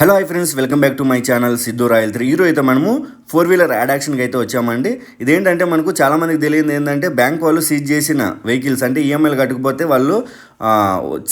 Hello hi friends. Welcome back to my channel Siddhu Royal three ఈరోజు అయితే మనము four wheeler add యాక్షన్కి అయితే వచ్చామండి. ఇదేంటంటే మనకు చాలామందికి తెలియదు ఏంటంటే బ్యాంక్ వాళ్ళు సీజ్ చేసిన వెహికల్స్ అంటే ఈఎంఐలు కట్టుకుపోతే వాళ్ళు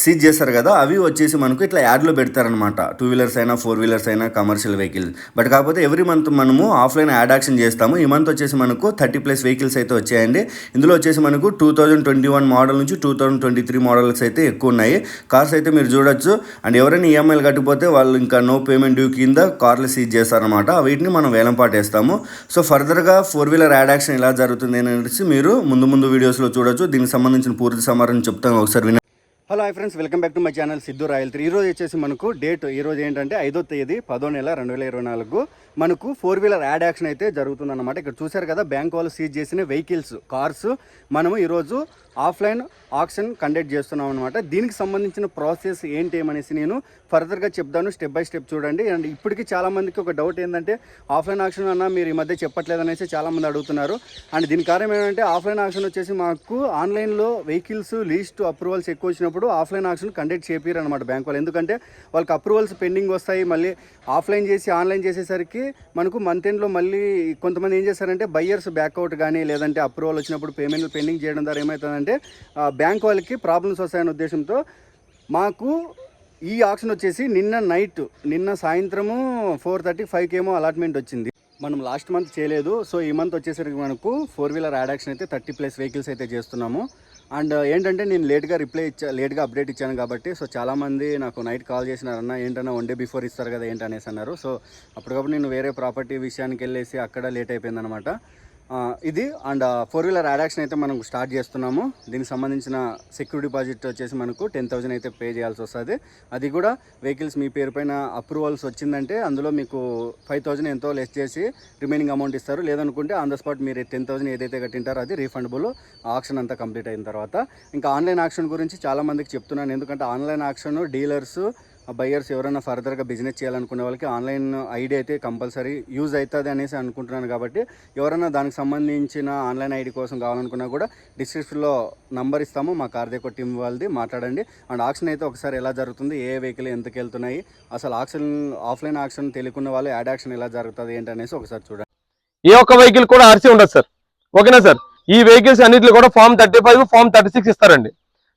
సీజ్ చేస్తారు కదా అవి వచ్చేసి మనకు ఇట్లా యాడ్లో పెడతారనమాట టూ వీలర్స్ అయినా ఫోర్ వీలర్స్ అయినా కమర్షియల్ వెహికల్స్ బట్ కాకపోతే ఎవ్రీ మంత్ మనము ఆఫ్లైన్ యాడ్ యాక్షన్ చేస్తాము. ఈ మంత్ వచ్చేసి మనకు థర్టీ ప్లస్ వెహికల్స్ అయితే వచ్చాయండి. ఇందులో వచ్చేసి మనకు two thousand twenty one model నుంచి two thousand twenty three models అయితే ఎక్కువ ఉన్నాయి. కార్స్ అయితే మీరు చూడొచ్చు. అండ్ ఎవరైనా ఈఎంఐలు కట్టిపోతే వాళ్ళు ఇంకా నో పేమెంట్ డ్యూ కింద కార్లు సీజ్ చేస్తారనమాట వీటిని మనం వేలం పాటేస్తాము. సో ఫర్దర్గా ఫోర్ వీలర్ యాడ్ యాక్షన్ ఎలా జరుగుతుంది అనేసి మీరు ముందు ముందు వీడియోస్లో చూడొచ్చు. దీనికి సంబంధించిన పూర్తి సమాచారం చెప్తాను. ఒకసారి వినండి. Hello hi friends. Welcome back to my channel Siddhu Royal three ఈరోజు వచ్చేసి మనకు డేట్ ఈ రోజు ఏంటంటే ఐదో తేదీ పదో నెల రెండు వేల ఇరవై నాలుగు. మనకు ఫోర్ వీలర్ యాడ్ యాక్షన్ అయితే జరుగుతుందన్నమాట. ఇక్కడ చూశారు కదా బ్యాంక్ వాళ్ళు సీజ్ చేసిన వెహికల్స్ కార్స్ మనము ఈరోజు ఆఫ్లైన్ ఆక్షన్ కండక్ట్ చేస్తున్నాం అనమాట దీనికి సంబంధించిన ప్రాసెస్ ఏంటి ఏమనేసి నేను ఫర్దర్గా చెప్తాను స్టెప్ బై స్టెప్ చూడండి. అండ్ ఇప్పటికీ చాలామందికి ఒక డౌట్ ఏంటంటే ఆఫ్లైన్ ఆక్షన్ అన్న మీరు ఈ మధ్య చెప్పట్లేదు అనేసి చాలామంది అడుగుతున్నారు. అండ్ దీని కారణం ఏంటంటే ఆఫ్లైన్ ఆక్షన్ వచ్చేసి మాకు ఆన్లైన్లో వెహికల్స్ లీస్ట్ అప్రూవల్స్ ఎక్కువ వచ్చినప్పుడు ఆఫ్లైన్ ఆక్షన్ కండక్ట్ చేపిరు అనమాట బ్యాంక్ వాళ్ళు. ఎందుకంటే వాళ్ళకి అప్రూవల్స్ పెండింగ్ వస్తాయి. మళ్ళీ ఆఫ్లైన్ చేసి ఆన్లైన్ చేసేసరికి మనకు మంత్ ఎండ్లో మళ్ళీ కొంతమంది ఏం చేస్తారంటే బయ్యర్స్ బ్యాక్అవుట్ కానీ లేదంటే అప్రూవల్ వచ్చినప్పుడు పేమెంట్లు పెండింగ్ చేయడం ద్వారా ఏమవుతుందంటే బ్యాంక్ వాళ్ళకి ప్రాబ్లమ్స్ వస్తాయనే ఉద్దేశంతో మాకు ఈ ఆప్షన్ వచ్చేసి నిన్న నైట్ నిన్న సాయంత్రము ఫోర్ థర్టీ ఫైవ్కేమో అలాట్మెంట్ వచ్చింది. మనం లాస్ట్ మంత్ చేయలేదు సో ఈ మంత్ వచ్చేసరికి మనకు ఫోర్ వీలర్ యాడాక్షన్ అయితే థర్టీ ప్లస్ వెహికల్స్ అయితే చేస్తున్నాము. అండ్ ఏంటంటే నేను లేట్గా రిప్లై ఇచ్చా లేట్గా అప్డేట్ ఇచ్చాను కాబట్టి సో చాలామంది నాకు నైట్ కాల్ చేసినారన్న ఏంటన్నా వన్ డే బిఫోర్ ఇస్తారు కదా ఏంటనేసి అన్నారు. సో అప్పటికప్పుడు నేను వేరే ప్రాపర్టీ విషయానికి వెళ్ళేసి అక్కడ లేట్ అయిపోయిందనమాట ఇది అండ్ ఫోర్ వీలర్ యాడాక్షన్ అయితే మనం స్టార్ట్ చేస్తున్నాము. దీనికి సంబంధించిన సెక్యూరిటీ డిపాజిట్ వచ్చేసి మనకు టెన్ థౌజండ్ అయితే పే చేయాల్సి వస్తుంది. అది కూడా వెహికల్స్ మీ పేరు పైన అప్రూవల్స్ వచ్చిందంటే అందులో మీకు ఫైవ్ థౌజండ్ ఎంతో లెస్ చేసి రిమైనింగ్ అమౌంట్ ఇస్తారు. లేదనుకుంటే ఆన్ ద స్పాట్ మీరు టెన్ థౌసండ్ ఏదైతే కట్టింటారో అది రీఫండబుల్ ఆక్షన్ అంతా కంప్లీట్ అయిన తర్వాత. ఇంకా ఆన్లైన్ ఆక్షన్ గురించి చాలామందికి చెప్తున్నాను. ఎందుకంటే ఆన్లైన్ ఆక్షన్ డీలర్స్ బయ్యర్స్ ఎవరైనా ఫర్దర్గా బిజినెస్ చేయాలనుకునే వాళ్ళకి ఆన్లైన్ ఐడి అయితే కంపల్సరీ యూజ్ అవుతుంది అనేసి అనుకుంటున్నాను కాబట్టి ఎవరైనా దానికి సంబంధించిన ఆన్లైన్ ఐడి కోసం కావాలనుకున్నా కూడా డిస్క్రిప్షన్లో నంబర్ ఇస్తాము. మా కార్దేకో టీం వాళ్ళది మాట్లాడండి. అండ్ ఆక్షన్ అయితే ఒకసారి ఎలా జరుగుతుంది? ఏ వెహికల్ ఎంతకు వెళ్తున్నాయి? అసలు ఆక్షన్ ఆఫ్లైన్ ఆక్షన్ తెలియకున్న వాళ్ళు యాడ్ ఆక్షన్ ఎలా జరుగుతుంది ఏంటనేసి ఒకసారి చూడండి. ఏ ఒక్క వెహికల్ కూడా ఆర్సీ ఉండదు సార్. ఓకేనా సార్? ఈ వెహికల్స్ అన్నింటిలో కూడా form thirty five form thirty six ఇస్తారండి.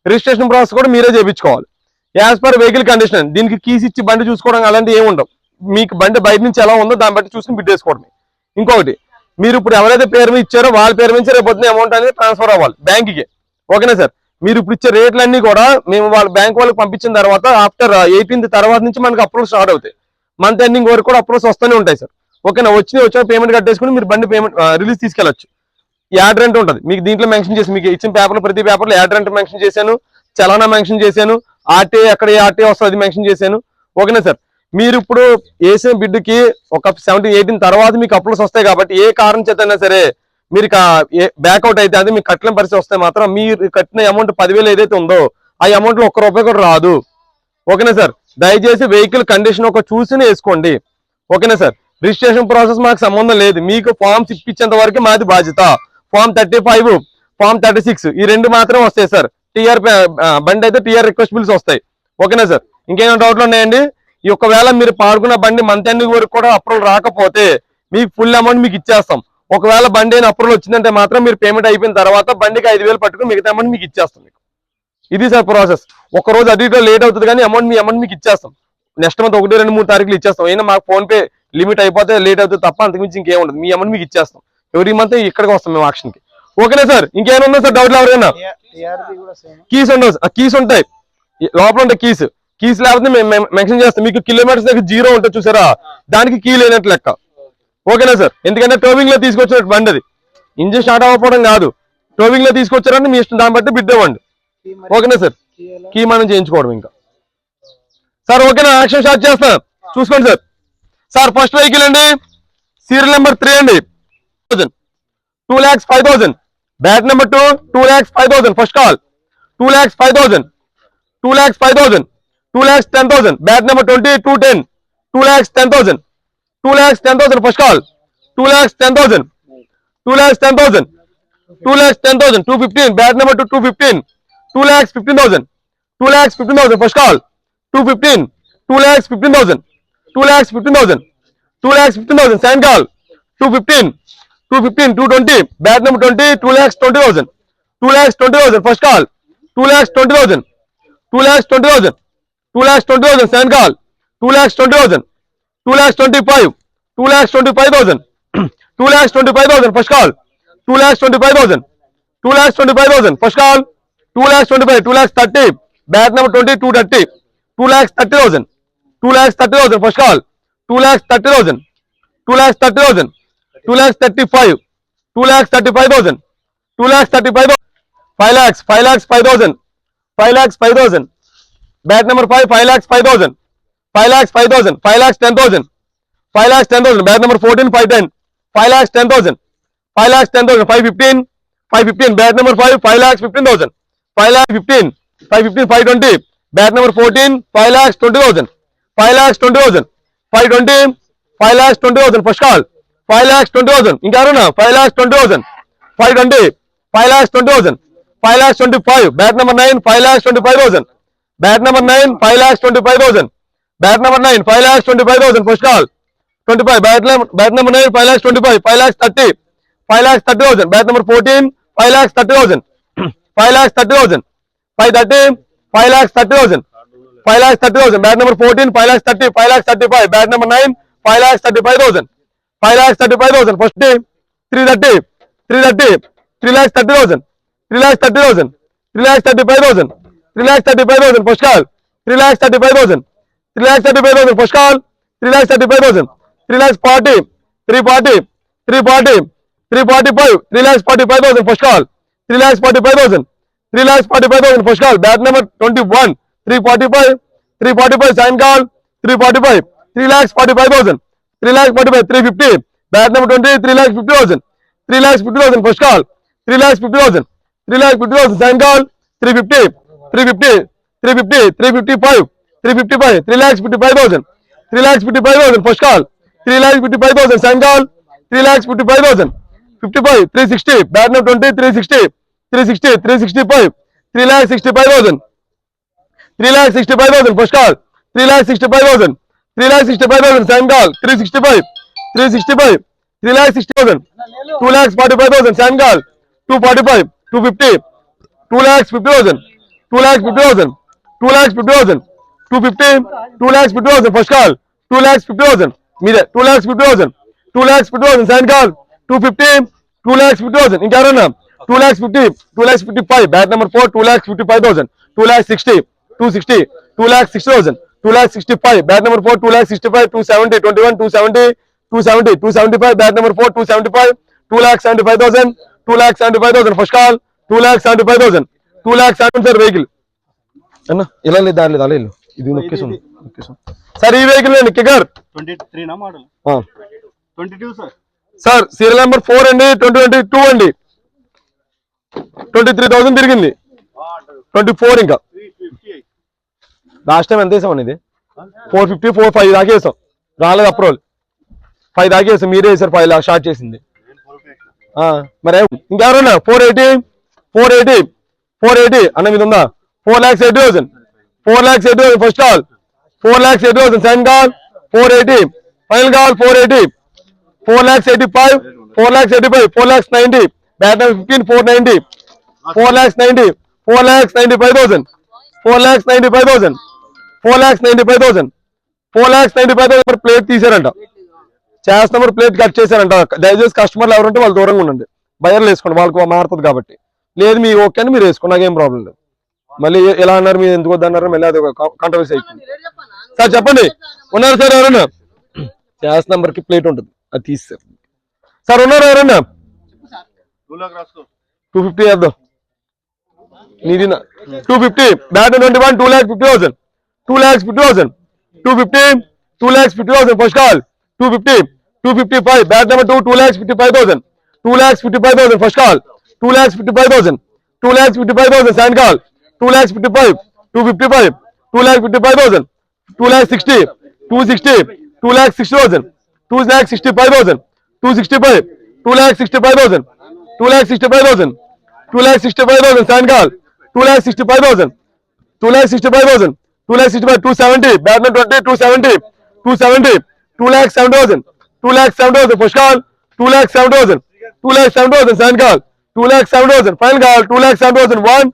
రిజిస్ట్రేషన్ ప్రాసెస్ కూడా మీరే చేయించుకోవాలి. యాజ్ పర్ వెహికల్ కండిషన్ దీనికి కీస్ ఇచ్చి బండి చూసుకోవడం అలాంటివి ఏమి ఉండవు. మీకు బండి బయట నుంచి ఎలా ఉందో దాన్ని బట్టి చూసుకుని బిడ్డేసుకోవడమే ఇంకొకటి మీరు ఇప్పుడు ఎవరైతే పేరు మీద ఇచ్చారో వాళ్ళ పేరు నుంచి రేపు పొద్దున్న అమౌంట్ అనేది ట్రాన్స్ఫర్ అవ్వాలి బ్యాంక్కి ఓకేనా సార్? మీరు ఇప్పుడు ఇచ్చే రేట్లన్నీ కూడా మేము వాళ్ళ బ్యాంక్ వాళ్ళకి పంపించిన తర్వాత ఆఫ్టర్ ఎయిటీన్త్ తర్వాత నుంచి మనకి అప్రూవల్ స్టార్ట్ అవుతాయి. మంత్ ఎండింగ్ వరకు కూడా అప్రూవల్స్ వస్తూనే ఉంటాయి సార్. ఓకేనా? వచ్చి వచ్చిన పేమెంట్ కట్టేసుకుని మీరు బండి పేమెంట్ రిలీజ్ తీసుకెళ్ళచ్చు. యాడ్ రెంట్ ఉంటుంది. మీకు దీంట్లో మెన్షన్ చేసి మీకు ఇచ్చిన పేపర్లో ప్రతి పేపర్లో యాడ్ రెంట్ మెన్షన్ చేశాను చలానా మెన్షన్ చేశాను ఆర్టీ ఎక్కడ ఏ ఆర్టీ వస్తుంది అది మెన్షన్ చేశాను. ఓకేనా సార్? మీరు ఇప్పుడు వేసిన బిడ్డుకి ఒక సెవెంటీన్ ఎయిటీన్ తర్వాత మీకు అప్లోడ్స్ వస్తాయి కాబట్టి ఏ కారణం చేతైనా సరే మీరు బ్యాక్అవుట్ అయితే అది మీకు కట్టిన పరిస్థితి వస్తే మాత్రం మీరు కట్టిన అమౌంట్ పదివేలు ఏదైతే ఉందో ఆ అమౌంట్లో ఒక్క రూపాయి కూడా రాదు. ఓకేనా సార్? దయచేసి వెహికల్ కండిషన్ ఒక చూసినే వేసుకోండి. ఓకేనా సార్? రిజిస్ట్రేషన్ ప్రాసెస్ మాకు సంబంధం లేదు. మీకు ఫామ్స్ ఇప్పించేంత వరకు మాది బాధ్యత. Form thirty five form thirty six ఈ రెండు మాత్రం వస్తాయి సార్. టీఆర్ బండి అయితే టీఆర్ రిక్వెస్ట్ బిల్స్ వస్తాయి. ఓకేనా సార్? ఇంకేమైనా డౌట్లు ఉన్నాయండి? ఈ ఒకవేళ మీరు పాడుకున్న బండి మంత్ ఎండ్ వరకు కూడా అప్రూవల్ రాకపోతే మీకు ఫుల్ అమౌంట్ మీకు ఇచ్చేస్తాం. ఒకవేళ బండి అయిన అప్రూవల్ వచ్చిందంటే మాత్రం మీరు పేమెంట్ అయిపోయిన తర్వాత బండికి ఐదు వేలు పట్టుకుని మిగతా అమౌంట్ మీకు ఇచ్చేస్తాం మీకు. ఇది సార్ ప్రాసెస్. ఒక రోజు అడిగితే లేట్ అవుతుంది కానీ అమౌంట్ మీ అమౌంట్ మీకు ఇచ్చేస్తాం. నెక్స్ట్ మంత్ ఒకటి రెండు మూడు తారీఖులు ఇచ్చేస్తాం. అయినా మాకు ఫోన్పే లిమిట్ అయిపోతే లేట్ అవుతుంది తప్ప అంతకుమించి ఇంకేం ఉండదు. మీ అమౌంట్ మీకు ఇచ్చేస్తాం. ఎవరి మంత్ ఇక్కడికి వస్తాం మేము ఆక్షన్కి. ఓకేనా సార్? ఇంకేమైనా ఉందా సార్? డౌట్లు ఎవరైనా? కీస్ ఉండవు ఆ కీస్ ఉంటాయి. లోపల ఉంటాయి కీస్ కీస్ లేకపోతే మేము మెన్షన్ చేస్తాం. మీకు కిలోమీటర్స్ దగ్గర జీరో ఉంటుంది చూసారా? దానికి కీ లేనట్టు లెక్క. ఓకేనా సార్? ఎందుకంటే టోవింగ్లో తీసుకొచ్చినట్టు బండి అది ఇంజిన్ స్టార్ట్ అవ్వకపోవడం కాదు. టోవింగ్లో తీసుకొచ్చారంటే మీ ఇష్టం. దాన్ని బట్టి బిడ్ ఇవ్వండి ఓకేనా సార్? కీ మనం చేయించుకోవడం ఇంకా. సార్ ఓకేనా? యాక్షన్ స్టార్ట్ చేస్తాను చూసుకోండి సార్. సార్ ఫస్ట్ వెహికల్ అండి. సీరియల్ నెంబర్ త్రీ అండి. Two lakhs five thousand Bat number two, 2 lakhs 5000. First call, 2 lakhs five thousand two lakhs five thousand two lakhs 10,000. Bat number twenty two ten two lakhs ten thousand two lakhs 10,000. First call, 2 lakhs ten thousand two lakhs ten thousand two lakhs 10,000. 215. Bat number 2, two fifteen two lakhs fifteen thousand two lakhs 15,000. First call, two fifteen two lakhs fifteen thousand two lakhs fifteen thousand two lakhs 15,000. Second call, 215. Two fifteen two twenty bat number twenty two lakhs twenty thousand two lakhs twenty thousand first call two lakhs twenty thousand two lakhs twenty thousand two lakhs twenty thousand second call two lakhs twenty thousand two lakhs twenty five two lakhs twenty five thousand two lakhs twenty five thousand first call two lakhs twenty five thousand two lakhs twenty five thousand first call two lakhs twenty five two lakhs thirty bat number twenty two thirty two lakhs thirty thousand two lakhs thirty thousand first call two lakhs thirty thousand two lakhs thirty thousand two lakhs thirty five two lakhs thirty five thousand two lakhs thirty five five lakhs five lakhs five thousand five lakhs five thousand bat number five five lakhs five thousand five lakhs five thousand five lakhs ten thousand five lakhs ten thousand bat number fourteen five ten five lakhs ten thousand five lakhs ten thousand five fifteen five fifteen bat number five five lakhs fifteen thousand five lakhs fifteen five fifteen five twenty bat number fourteen five lakhs twenty thousand five lakhs twenty thousand five twenty five lakhs twenty thousand first call five lakhs twenty thousand ఇంకా ఎవరన్నా five lakhs twenty thousand five twenty five lakhs twenty thousand five lakhs twenty five bat number nine five lakhs twenty five thousand bat number nine five lakhs twenty five thousand bat number nine five lakhs twenty five thousand first call twenty five bat bat number nine five lakhs twenty five five lakhs thirty five lakhs thirty thousand bat number fourteen five lakhs thirty thousand five lakhs thirty thousand five thirty five lakhs thirty thousand five lakhs thirty thousand bat number fourteen five lakhs thirty five lakhs thirty five bat number nine five lakhs thirty five thousand five lakhs thirty five thousand first three thirty three thirty three lakhs thirty thousand three lakhs thirty thousand three lakhs thirty five thousand three lakhs thirty five thousand first call three lakhs thirty five thousand three lakhs thirty five thousand first call three lakhs thirty five thousand three lakhs forty three forty three forty three forty five three lakhs forty five thousand first call three lakhs forty five thousand three lakhs forty five thousand first call bat number twenty one three forty five three forty five sign call three forty five three lakhs forty five thousand three lakhs forty five three fifty bat number twenty three lakhs fifty thousand three lakhs fifty thousand first call three lakhs fifty thousand three lakhs fifty thousand second call three fifty three fifty three fifty three fifty five three fifty five three lakhs fifty five thousand three lakhs fifty five thousand first call three lakhs fifty five thousand second call three lakhs fifty five thousand fifty five three sixty bat number twenty three sixty three sixty three sixty five three lakhs sixty five thousand three lakhs sixty five thousand first call three lakhs sixty five thousand three lakhs sixty five thousand second call three sixty five three sixty five three lakhs sixty thousand two lakhs forty five thousand second call two forty five two fifty two lakhs fifty thousand two lakhs fifty thousand two lakhs fifty thousand two fifty two lakhs fifty thousand first call two lakhs fifty thousand మీరే two lakhs fifty thousand two lakhs fifty thousand second call two fifty two lakhs fifty thousand ఇంకెవరన్నా two lakhs fifty two lakhs fifty five bat number four two lakhs fifty five thousand two lakhs sixty two sixty two lakhs sixty thousand two lakhs sixty five bat number four two lakhs sixty five two seventy twenty one two seventy two seventy two seventy five bat number four two seventy five two lakhs seventy five thousand two lakhs seventy five thousand first call two lakhs seventy five thousand two lakhs seventy sir vehicle అన్న ఇలా లేదు దాని లేదు అలా. ఇది నొక్కేసాం నొక్కేసాం sir ఈ vehicle అండి Kiger. Sir sir serial number four అండి ట్వంటీ ట్వంటీ టూ అండి. ట్వంటీ త్రీ థౌసండ్ తిరిగింది. ట్వంటీ ఫోర్ ఇంకా. లాస్ట్ టైం ఎంత వేసాం ఇది ఫోర్ ఫిఫ్టీ ఫోర్ ఫైవ్ దాకా వేసాం. రాలేదు అప్రూవల్ ఫైవ్ దాకా వేసాం. మీరే వేసారు ఫైవ్ లాక్ స్టార్ట్ చేసింది. ఆ, మరి ఇంకెవరన్నా? Four eighty four eighty four eighty అన్న మీద ఉందా? Four lakhs eighty thousand four lakhs eighty thousand first call four lakhs eighty thousand second call four eighty final call four eighty four lakhs eighty five four lakhs eighty five four lakhs ninety bat number fifteen four ninety four lakhs ninety four lakhs ninety five thousand four lakhs ninety five thousand four lakhs ninety five thousand four lakhs ninety five thousand plate తీసారంట చేస్తున్నప్పుడు plate cut చేశారంట. దయచేసి కస్టమర్లు ఎవరంటే వాళ్ళు దూరంగా ఉండండి. బయర్లు వేసుకోండి. వాళ్ళకి మారుతుంది కాబట్టి. లేదు మీ ఓకే అని మీరు వేసుకోండి. నాకేం ప్రాబ్లం లేదు. మళ్ళీ ఎలా అన్నారు మీరు ఎందుకు వద్దన్నారు మళ్ళీ అది కాంట్రవర్సీ అయిపోయింది. సార్ చెప్పండి. ఉన్నారు సార్ ఎవరన్నా? చేస్ నంబర్కి ప్లేట్ ఉంటుంది. అది తీస్తారు సార్ ఉన్నారు ఎవరన్నా? టూ ఫిఫ్టీ వేద్దాం. నీది two fifty bat twenty one two lakhs fifty thousand two lakhs fifty thousand two fifty two lakhs fifty thousand first call two fifty two fifty five bat number two two lakhs fifty five thousand two lakhs fifty five thousand first call two lakhs fifty five thousand two lakhs fifty five thousand second call two lakhs fifty five two fifty five two lakhs fifty five thousand two lakhs sixty two sixty two lakhs sixty thousand two lakhs sixty five thousand two sixty five two lakhs sixty five thousand two lakhs sixty five thousand two lakhs sixty five thousand second call two lakhs sixty five thousand two lakhs sixty five thousand two lakhs sixty five two seventy batsman twenty two C two C two lakhs two lakhs seven first call two lakhs two lakhs seven thousand call two lakhs seven thousand final call two lakhs seven thousand one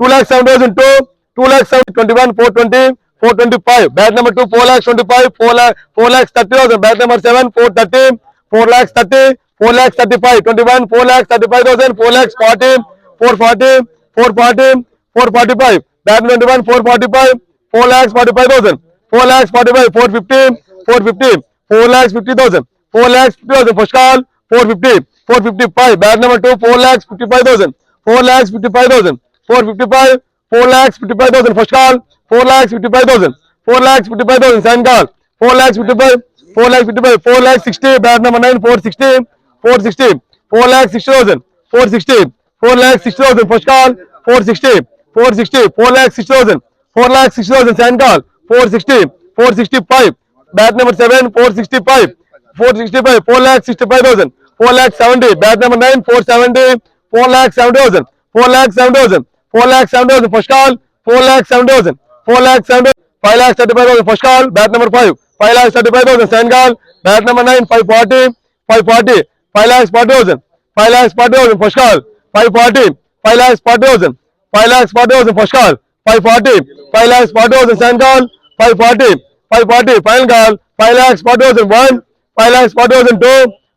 two lakhs seven thousand two two lakhs seven twenty one four twenty four twenty five bat number two four lakhs twenty five four lakh four lakhs thirty thousand bat number seven four thirty four lakhs thirty four lakhs thirty five twenty one four lakhs thirty five thousand four lakhs forty four forty four forty four forty five bat twenty one four forty five 4 lakhs 45,000, 4 lakhs 45, 450, 450, 4 lakhs 50,000, 4 lakhs 50,000, first call 450, 455, bad number 2, 4 lakhs 55,000, 4 lakhs 55,000, 455, 4 lakhs 55,000, first call 4 lakhs 55,000, 4 lakhs fifty-five thousand. Second call 4 lakhs 55, 4 lakhs 55, 4 lakhs 60, bad number 9, 460, 460, 4 lakhs 60,000, 460, 4 lakhs 60,000, first call 460, 460, 4 lakhs 60,000, four lakhs sixty four sixty four sixty thousand seven call four sixty four sixty five bat number seven four sixty five four sixty five four lakhs sixty five thousand four lakhs seventy bat number nine four seventy four lakh seventy thousand four lakh seventy thousand four lakh seventy thousand first call four lakhs seventy thousand four lakhs seventy five lakh thirty five thousand first call bat number five five lakhs thirty five thousand second call bat number nine five forty five forty five lakhs forty thousand five lakhs forty thousand first call five forty five lakhs forty thousand five lakhs forty thousand first call five forty five lakhs forty thousand second call five forty five forty final call five lakhs forty thousand one five lakhs forty thousand two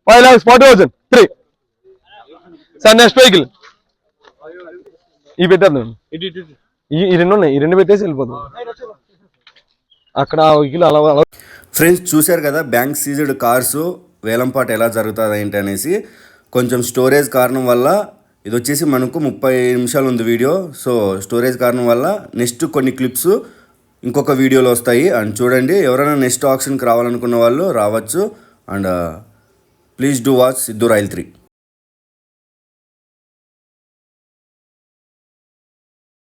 five lakhs forty thousand three. Sir next vehicle. ఇవి పెట్టేద్దాం. ఈ ఈ రెండు ఉన్నాయి. ఈ రెండు పెట్టేసి వెళ్ళిపోతాం అక్కడ ఆ వెహికల్ అలా అలా. ఫ్రెండ్స్ చూశారు కదా బ్యాంక్ సీజ్డ్ కార్స్ వేలంపాట ఎలా జరుగుతుంది ఏంటి అనేసి కొంచెం స్టోరేజ్ కారణం వల్ల ఇది వచ్చేసి మనకు ముప్పై నిమిషాలు ఉంది వీడియో. సో స్టోరేజ్ కారణం వల్ల నెక్స్ట్ కొన్ని క్లిప్స్ ఇంకొక వీడియోలో వస్తాయి. అండ్ చూడండి ఎవరైనా నెక్స్ట్ ఆప్షన్కి రావాలనుకున్న వాళ్ళు రావచ్చు. And please do watch Siddhu Royal three.